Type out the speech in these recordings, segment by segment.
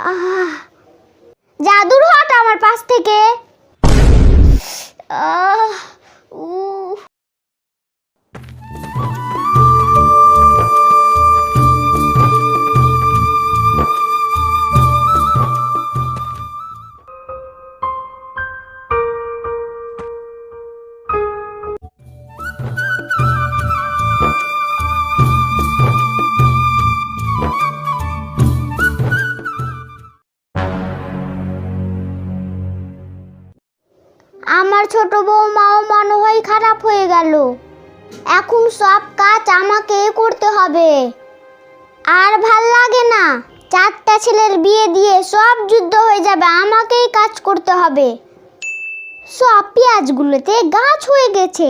আহ জাদুর হট আমার পাশ থেকে। আহ উহ। ছোট বৌমাও মনে হয় খারাপ হয়ে গেল। এখন সব কাজ আমাকে করতে হবে। আর ভালো লাগে না, চারটা ছেলের বিয়ে দিয়ে সব যুদ্ধ হয়ে যাবে, আমাকেই কাজ করতে হবে। সব পেঁয়াজগুলোতে গাছ হয়ে গেছে।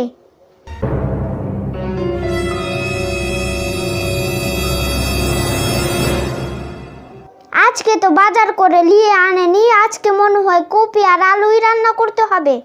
আজকে তো বাজার করে নিয়ে আনেনি, আজকে মনে হয় কপি আর আলুই রান্না করতে হবে।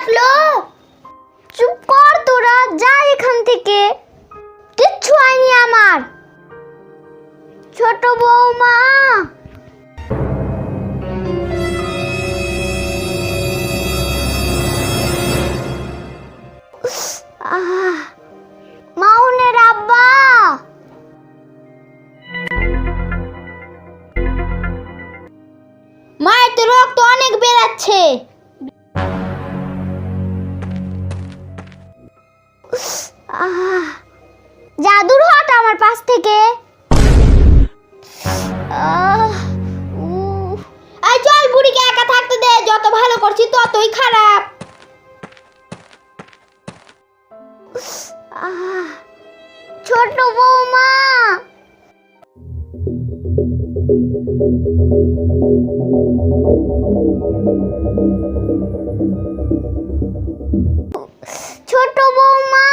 কাটলো চুপ কর তোরা, যা এখান থেকে। কিচ্ছু হয়নি আমার। ছোট বৌমা। মাউনের মায়ের তো রক্ত অনেক বেরাচ্ছে জাদুর হট আমার পাশ থেকে। এই চল বুড়িকে একা থাকতে দে, যত ভালো করছি ততই খারাপ। ছোট বৌমা। ছোট বৌমা।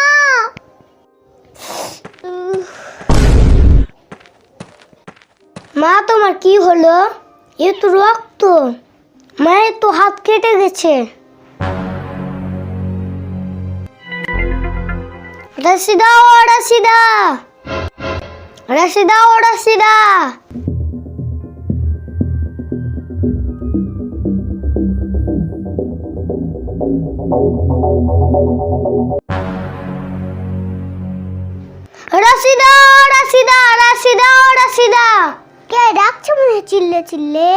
মা, তোমার কি হলো? এ তো রক্ত। মায়ের তো হাত কেটে গেছে। রসিদা ও রসিদা রসিদা ও রসিদা রসিদা রসিদা রসিদা রসিদা কে ডাকছে মনে চিল্লে চিল্লে।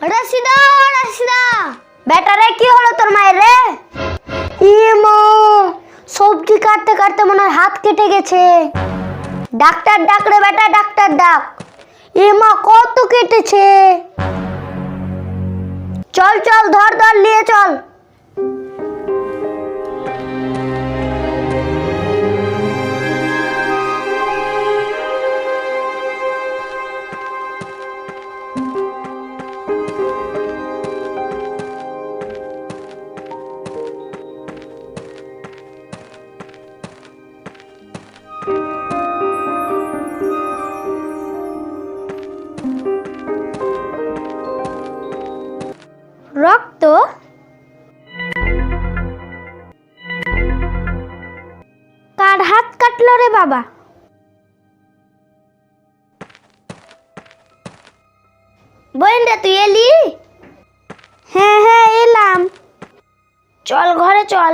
রসিদা রসিদা বেটারে কি হলো তোর মায়ের রে? ই মা, সবজি কাটতে কাটতে মনে হয় হাত কেটে গেছে। ডাক্তার ডাক রে বেটা, ডাক্তার ডাক। এ মা, কত কেটেছে? চল চল, ধর ধর, নিয়ে চল। রক্ত। কার হাত কাটল রে বাবা? বইনটা তুই এলি? হ্যাঁ হ্যাঁ এলাম। চল, ঘরে চল।